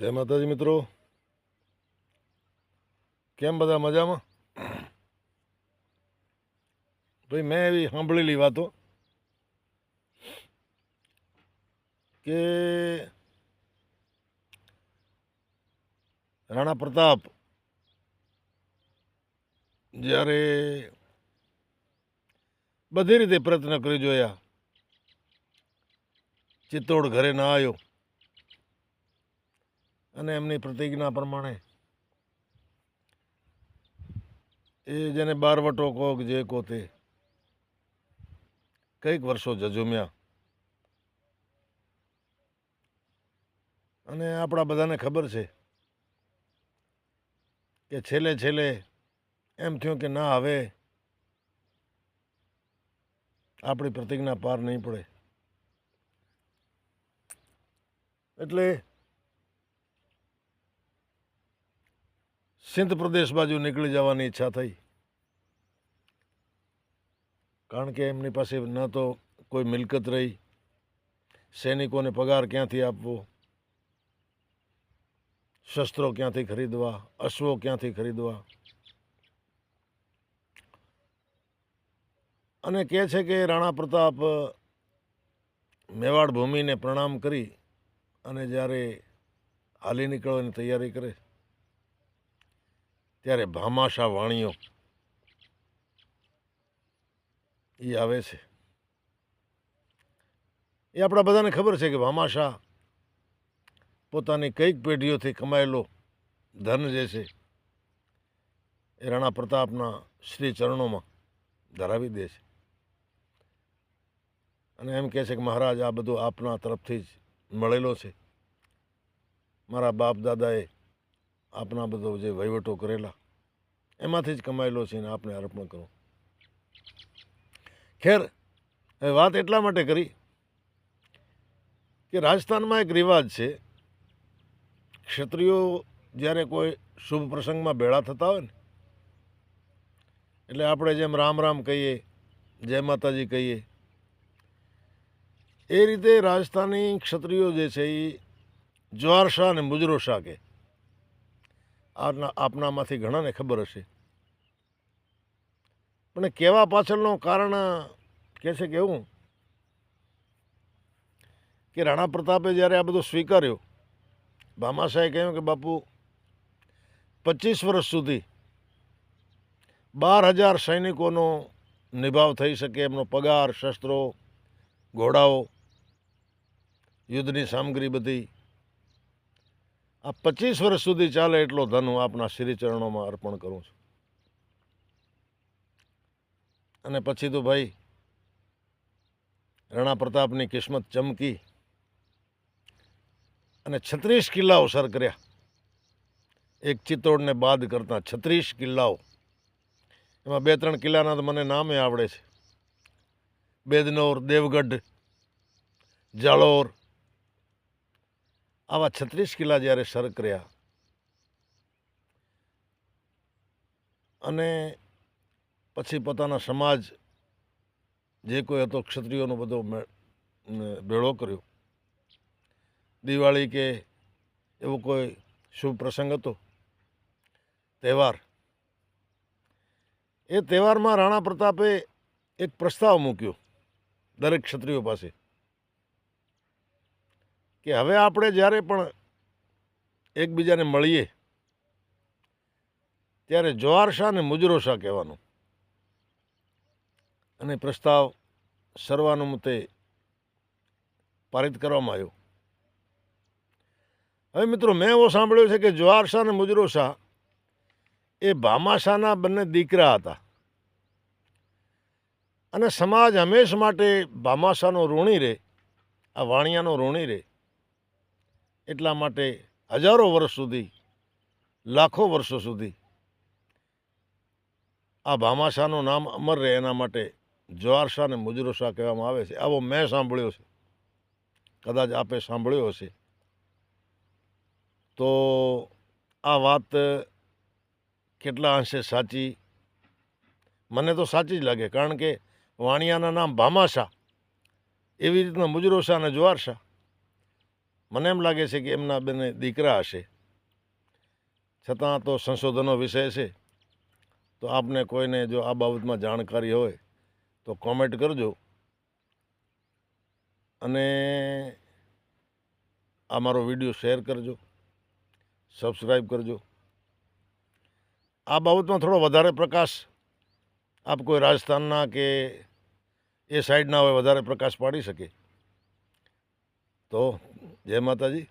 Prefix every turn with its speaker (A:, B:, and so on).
A: જય માતાજી મિત્રો. કેમ બધા મજામાં? ભાઈ, મેં એવી સાંભળેલી વાતો કે રાણા પ્રતાપ જ્યારે બધી રીતે પ્રયત્ન કરી જોયા, ચિત્તોડ ઘરે ના આવ્યો અને એમની પ્રતિજ્ઞા પ્રમાણે એ જેને બારવટો કોક જે કોતે કંઈક વર્ષો જજુમ્યા અને આપણા બધાને ખબર છે કે છેલ્લે છેલ્લે એમ થયું કે ના, હવે આપણી પ્રતિજ્ઞા પાર નહીં પડે. એટલે સિંધ પ્રદેશ બાજુ નીકળી જવાની ઈચ્છા થઈ. કારણ કે એમની પાસે ન તો કોઈ મિલકત રહી. સૈનિકોને પગાર ક્યાંથી આપવો? શસ્ત્રો ક્યાંથી ખરીદવા? અશ્વો ક્યાંથી ખરીદવા? અને કહે છે કે રાણા પ્રતાપ મેવાડ ભૂમિને પ્રણામ કરી અને જ્યારે હાલી નીકળવાની તૈયારી કરે ત્યારે ભામાશા વાણીઓ એ આવે છે. એ આપણા બધાને ખબર છે કે ભામાશા પોતાની કંઈક પેઢીઓથી કમાયેલો ધન જે છે એ રાણા પ્રતાપના શ્રી ચરણોમાં ધરાવી દે છે. અને એમ કહે છે કે મહારાજ આ બધું આપના તરફથી જ મળેલો છે. મારા બાપ દાદાએ આપના બધો જે વહીવટો કરેલા, એમાંથી જ કમાયેલો છે ને આપને અર્પણ કરો ખેર, હવે વાત એટલા માટે કરી કે રાજસ્થાનમાં એક રિવાજ છે. ક્ષત્રિયો જ્યારે કોઈ શુભ પ્રસંગમાં ભેળા થતા હોય ને, એટલે આપણે જેમ રામ રામ કહીએ, જય માતાજી કહીએ, એ રીતે રાજસ્થાની ક્ષત્રિયો જે છે એ જ્વાર શાહ અને મુજરો શાહ કે આપના આપનામાંથી ઘણાને ખબર હશે. પણ કહેવા પાછળનું કારણ કહે છે કેવું કે રાણા પ્રતાપે જ્યારે આ બધું સ્વીકાર્યો ભામાશાહે કહ્યું કે, બાપુ, પચીસ વર્ષ સુધી બાર હજાર સૈનિકોનો નિભાવ થઈ શકે, એમનો પગાર, શસ્ત્રો, ઘોડાઓ, યુદ્ધની સામગ્રી બધી આ પચીસ વર્ષ સુધી ચાલે એટલો ધન હું આપના શ્રીચરણોમાં અર્પણ કરું છું. અને પછી તો ભાઈ, રાણા પ્રતાપની કિસ્મત ચમકી અને છત્રીસ કિલ્લાઓ સર કર્યા એક ચિત્તોડને બાદ કરતા છત્રીસ કિલ્લાઓ. એમાં બે ત્રણ કિલ્લાના તો મને નામે આવડે છે. બેદનોર, દેવગઢ, જાલોર આવા છત્રીસ કિલ્લા જ્યારે સર કર્યા અને પછી પોતાના સમાજ જે કોઈ હતો, ક્ષત્રિયોનો બધો ભેળો કર્યો. દિવાળી કે એવો કોઈ શુભ પ્રસંગ હતો? તહેવાર? એ તહેવારમાં રાણા પ્રતાપે એક પ્રસ્તાવ મૂક્યો દરેક ક્ષત્રિયો પાસે. કે હવે આપણે જ્યારે પણ એકબીજાને મળીએ, ત્યારે જવાહર શાહ ને મુજરો શાહ કહેવાનું. અને પ્રસ્તાવ સર્વાનુમતે પારિત કરવામાં આવ્યો. હવે મિત્રો, મેં એવો સાંભળ્યો છે કે જવાહર શાહ અને મુજરો શાહ એ ભામાશાહના બંને દીકરા હતા. અને સમાજ હંમેશ માટે ભામાશાહનો ઋણી રહે આ વાણિયાનો ઋણી રહે એટલા માટે હજારો વર્ષ સુધી, લાખો વર્ષો સુધી આ ભામાશાહનું નામ અમર રહે એના માટે જવાર શાહ અને મુજરો શાહ કહેવામાં આવે છે. આવો મેં સાંભળ્યો છે. કદાચ આપે સાંભળ્યો હશે. તો આ વાત કેટલા અંશે સાચી? મને તો સાચી જ લાગે, કારણ કે વાણિયાના નામ ભામાશાહ, એવી રીતના મુજરો શાહ અને જુવાર શાહ. મને એમ લાગે છે કે એમના બેને દીકરા હશે. છતાં તો સંશોધનો વિષય છે. તો આપને કોઈને જો આ બાબતમાં જાણકારી હોય, તો કોમેન્ટ કરજો. અને આ મારો વીડિયો શેર કરજો. સબસ્ક્રાઈબ કરજો. આ બાબતમાં થોડો વધારે પ્રકાશ આપ કોઈ રાજસ્થાનના કે એ સાઈડના હોય વધારે પ્રકાશ પાડી શકે. તો જય માતાજી.